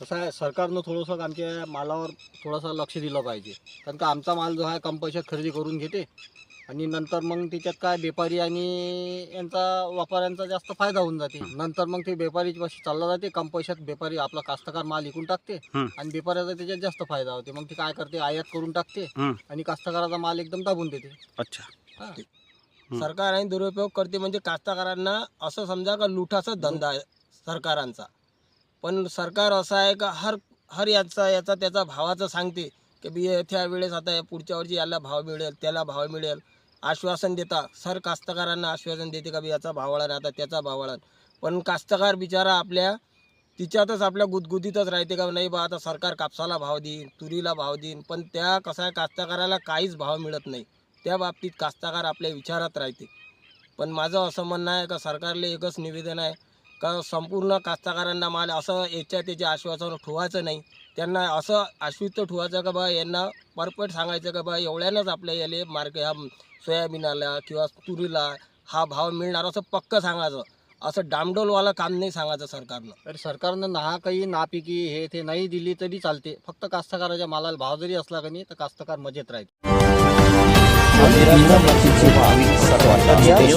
कसं आहे सरकारनं थोडंसं आमच्या मालावर थोडंसं लक्ष दिलं पाहिजे. कारण का आमचा माल जो आहे कम पैशात खरेदी करून घेते. आणि नंतर मग त्याच्यात काय व्यापारी आणि यांचा व्यापाऱ्यांचा जास्त फायदा होऊन जाते. नंतर मग ते व्यापारी चालला जाते. कम पैशात व्यापारी आपला कास्तकार माल विकून टाकते. हं. आणि व्यापाऱ्याचा त्याच्यात जास्त फायदा होते. मग ते काय करते आयात करून टाकते. आणि कास्तकाराचा माल एकदम दाबून देते. अच्छा. सरकार आणि दुरुपयोग करते म्हणजे कास्तकारांना असं समजा का लुटाचाच धंदा आहे सरकारांचा. पण सरकार असं आहे का हर हर याचा याचा त्याचा भावाचं सांगते की बी त्या वेळेस आता पुढच्या वर्षी याला भाव मिळेल त्याला भाव मिळेल. आश्वासन देता. सर कास्तकारांना आश्वासन देते का बी याचा भाव वाढेल आता त्याचा भाव वाढेल. पण कास्तकार बिचारा आपल्या तिच्यातच आपल्या गुदगुदीतच राहते का नाही बा आता सरकार कापसाला भाव देईन तुरीला भाव देईन. पण त्या कसं आहे कास्तकाराला काहीच भाव मिळत नाही. त्या बाबतीत कास्तकार आपल्या विचारात राहते. पण माझं असं म्हणणं आहे का सरकारला एकच निवेदन आहे का संपूर्ण कास्तकारांना माल असं याच्या त्याचे आश्वासन ठेवायचं नाही. त्यांना असं आश्वित ठेवायचं का बा यांना परफेक्ट सांगायचं का बा एवढ्यानंच आपल्या याले मार्ग ह्या सोयाबीनाला किंवा तुरीला हा भाव मिळणार असं पक्क सांगायचं. असं डामडोलवालं काम नाही सांगायचं सरकारनं. तर सरकारनं ना काही नापिकी हे ते नाही दिली तरी चालते. फक्त कास्तकाराच्या मालाला भाव जरी असला का नाही तर कास्तकार मजेत राहते. सर्वात